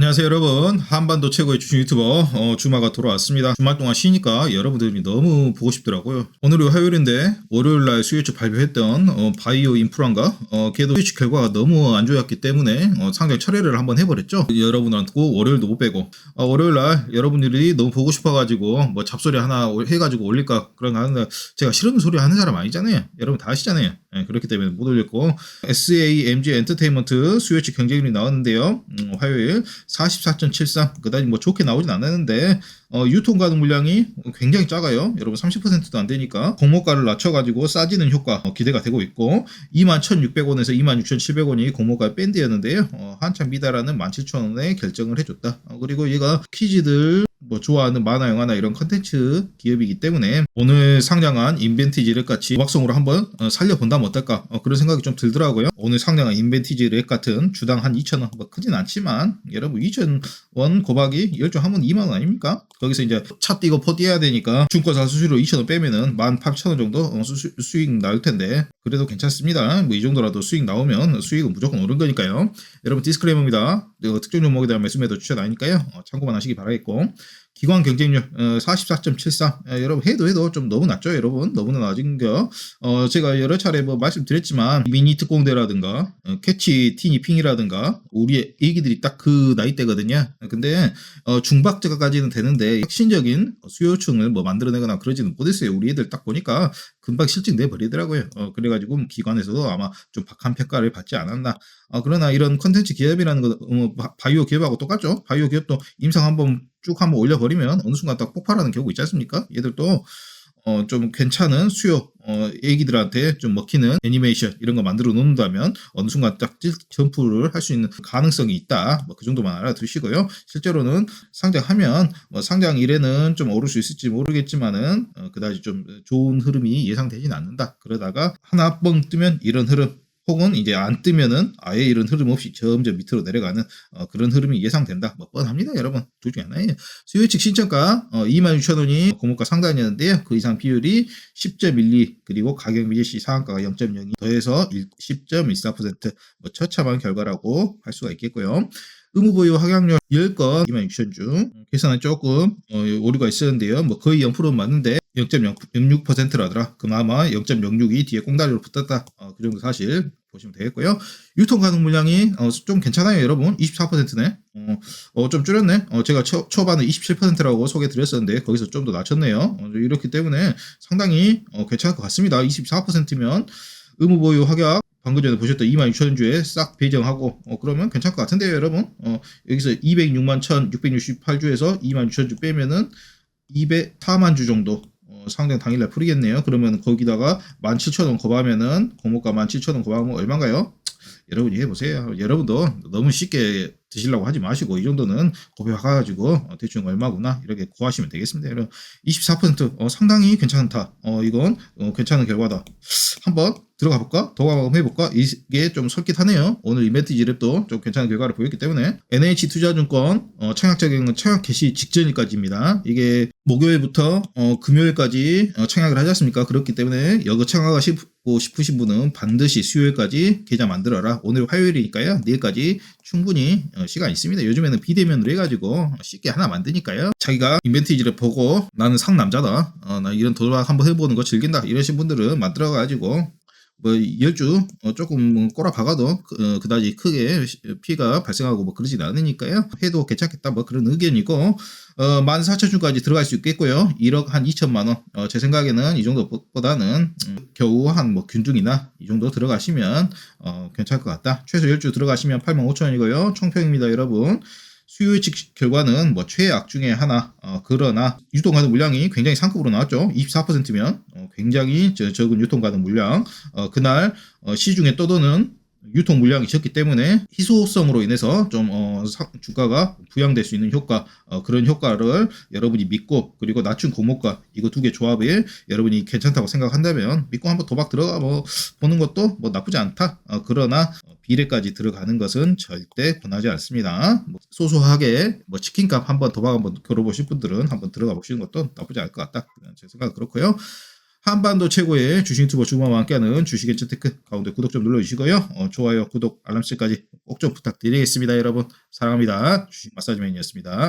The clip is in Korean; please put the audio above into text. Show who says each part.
Speaker 1: 안녕하세요 여러분. 한반도 최고의 주식 유튜버 어, 주마가 돌아왔습니다. 주말 동안 쉬니까 여러분들이 너무 보고 싶더라고요. 오늘이 화요일인데 월요일날 수요일주 발표했던 어, 바이오 인프라인가? 어, 걔도 수요일주 결과가 너무 안 좋았기 때문에 어, 상장 철회를 한번 해버렸죠. 여러분한테 월요일도 못 빼고. 어, 월요일날 여러분들이 너무 보고 싶어가지고 뭐 잡소리 하나 해가지고 올릴까? 그런 거 하는데 제가 싫은 소리 하는 사람 아니잖아요. 여러분 다 아시잖아요 예, 그렇기 때문에 못 올렸고 SAMG 엔터테인먼트 수요일주 경쟁률이 나왔는데요 음, 화요일 44.73 그다지 뭐 좋게 나오진 않았는데 어, 유통 가능 물량이 굉장히 작아요. 여러분 30%도 안 되니까 공모가를 낮춰가지고 싸지는 효과 어, 기대가 되고 있고 21,600원에서 26,700원이 공모가 밴드였는데요. 어, 한참 미달하는 17,000원에 결정을 해줬다. 어, 그리고 얘가 퀴즈들 뭐 좋아하는 만화 영화나 이런 컨텐츠 기업이기 때문에 오늘 상장한 인벤티지를 같이 박성으로 한번 어, 살려본다면 어떨까? 어, 그런 생각이 좀 들더라고요. 오늘 상장한 인벤티지를 같은 주당 한 2,000원 뭐 크진 않지만 여러분 2,000원 고박이 10종 하면 2만원 아닙니까? 거기서 이제 차 띄고 포 띄어야 되니까 중고사 수수료 2,000원 빼면은 18,000원 정도 어, 수, 수익 나올 텐데 그래도 괜찮습니다. 뭐 이 정도라도 수익 나오면 수익은 무조건 오른 거니까요. 여러분 디스크레이머입니다 특정 종목에 대한 매수매도 추천 아니까요. 참고만 하시기 바라겠고 기관 경쟁률 어, 44.74 어, 여러분 해도 해도 좀 너무 낮죠 여러분? 너무나 낮은 거 어, 제가 여러 차례 뭐 말씀드렸지만 미니 특공대라든가 어, 캐치 티니핑이라든가 우리 애기들이 딱 그 나이대거든요. 근데 어, 중박자까지는 되는데 혁신적인 수요층을 뭐 만들어내거나 그러지는 못했어요. 우리 애들 딱 보니까 금방 실직 내버리더라고요. 어, 그래가지고 기관에서도 아마 좀 박한 평가를 받지 않았나. 어, 그러나 이런 컨텐츠 기업이라는 거 어, 바이오 기업하고 똑같죠? 바이오 기업도 임상 한번 쭉 한번 올려버리면 어느 순간 딱 폭발하는 경우 있지 않습니까? 얘들도 어, 좀 괜찮은 수요, 어, 애기들한테 좀 먹히는 애니메이션 이런 거 만들어 놓는다면 어느 순간 딱 점프를 할 수 있는 가능성이 있다. 뭐 그 정도만 알아두시고요. 실제로는 상장하면 뭐 상장 일에는 좀 오를 수 있을지 모르겠지만은 어, 그다지 좀 좋은 흐름이 예상되진 않는다. 그러다가 하나 뻥 뜨면 이런 흐름 혹은 이제 안 뜨면은 아예 이런 흐름 없이 점점 밑으로 내려가는 어, 그런 흐름이 예상된다. 뭐 뻔합니다, 여러분. 둘 중에 하나예요. 수요 측 신청가 어, 26,000원이 고물가 상단이었는데요. 그 이상 비율이 10.12 그리고 가격 미제시 상한가가 0.02 더해서 10.14%뭐 처참한 결과라고 할 수가 있겠고요. 의무 보유 확약률 10건 26,000주 계산은 조금 어, 오류가 있었는데요. 뭐 거의 0%는 맞는데 0.06%라더라. 그나마 0.06이 뒤에 꽁다리로 붙었다. 어, 그 정도 사실 보시면 되겠고요. 유통 가능 물량이 어, 좀 괜찮아요, 여러분. 24%네. 어, 어, 좀 줄였네. 어, 제가 초, 초반에 27%라고 소개 드렸었는데 거기서 좀 더 낮췄네요. 어, 이렇기 때문에 상당히 어, 괜찮을 것 같습니다. 24%면 의무 보유 확약 방금 전에 보셨던 26,000주에 싹 배정하고 어, 그러면 괜찮을 것 같은데요, 여러분. 어, 여기서 206만 1,668주에서 26,000주 빼면은 204만 주 정도 어, 상장 당일날 풀이겠네요. 그러면 거기다가 17,000원 거하면은 공모가 17,000원 거하면 얼마인가요? 여러분 이해해 보세요. 여러분도 너무 쉽게 드시려고 하지 마시고 이 정도는 고백해가지고 어, 대충 얼마구나 이렇게 구하시면 되겠습니다. 여러분 24% 어, 상당히 괜찮다. 어, 이건 어, 괜찮은 결과다. 한번 들어가 볼까? 도감 해볼까? 이게 좀 솔깃하네요. 오늘 이벤트 지랩도 좀 괜찮은 결과를 보였기 때문에 NH 투자증권 어, 청약 자격은 청약 개시 직전일까지입니다. 이게 목요일부터 어, 금요일까지 어, 청약을 하지 않습니까? 그렇기 때문에 여거 청약하시고 싶으신 분은 반드시 수요일까지 계좌 만들어라. 오늘 화요일이니까요. 내일까지 충분히 어, 시간 있습니다. 요즘에는 비대면으로 해가지고 쉽게 하나 만드니까요. 자기가 인벤티지를 보고 나는 상남자다. 어, 나 이런 도박 한번 해보는 거 즐긴다. 이러신 분들은 만들어가지고 뭐 열주 어, 조금 꼬라 박아도 그, 어, 그다지 크게 피해가 발생하고 뭐 그러진 않으니까요. 해도 괜찮겠다 뭐 그런 의견이고 어, 14,000주까지 들어갈 수 있겠고요. 1억 한 2천만 원. 어, 제 생각에는 이 정도보다는 음, 겨우 한 뭐 균등이나 이 정도 들어가시면 어, 괜찮을 것 같다. 최소 10주 들어가시면 85,000원이고요. 총평입니다, 여러분. 수요일칙 결과는 뭐 최악 중에 하나 어, 그러나 유통가능 물량이 굉장히 상급으로 나왔죠. 24%면 어, 굉장히 저, 적은 유통가능 물량. 어, 그날 어, 시중에 떠도는 유통 물량이 적기 때문에 희소성으로 인해서 좀 어, 사, 주가가 부양될 수 있는 효과 어, 그런 효과를 여러분이 믿고 그리고 낮춘 고목과 이거 두 개 조합에 여러분이 괜찮다고 생각한다면 믿고 한번 도박 들어가 뭐 보는 것도 뭐 나쁘지 않다 어, 그러나 비례까지 들어가는 것은 절대 권하지 않습니다. 뭐 소소하게 뭐 치킨값 한번 도박 한번 걸어보실 분들은 한번 들어가 보시는 것도 나쁘지 않을 것 같다. 제 생각 그렇고요. 한반도 최고의 주식 유튜버 주마와 함께하는 주식의 재테크 가운데 구독 좀 눌러주시고요. 어, 좋아요, 구독, 알람 설정까지 꼭 좀 부탁드리겠습니다. 여러분 사랑합니다. 주식 마사지맨이었습니다.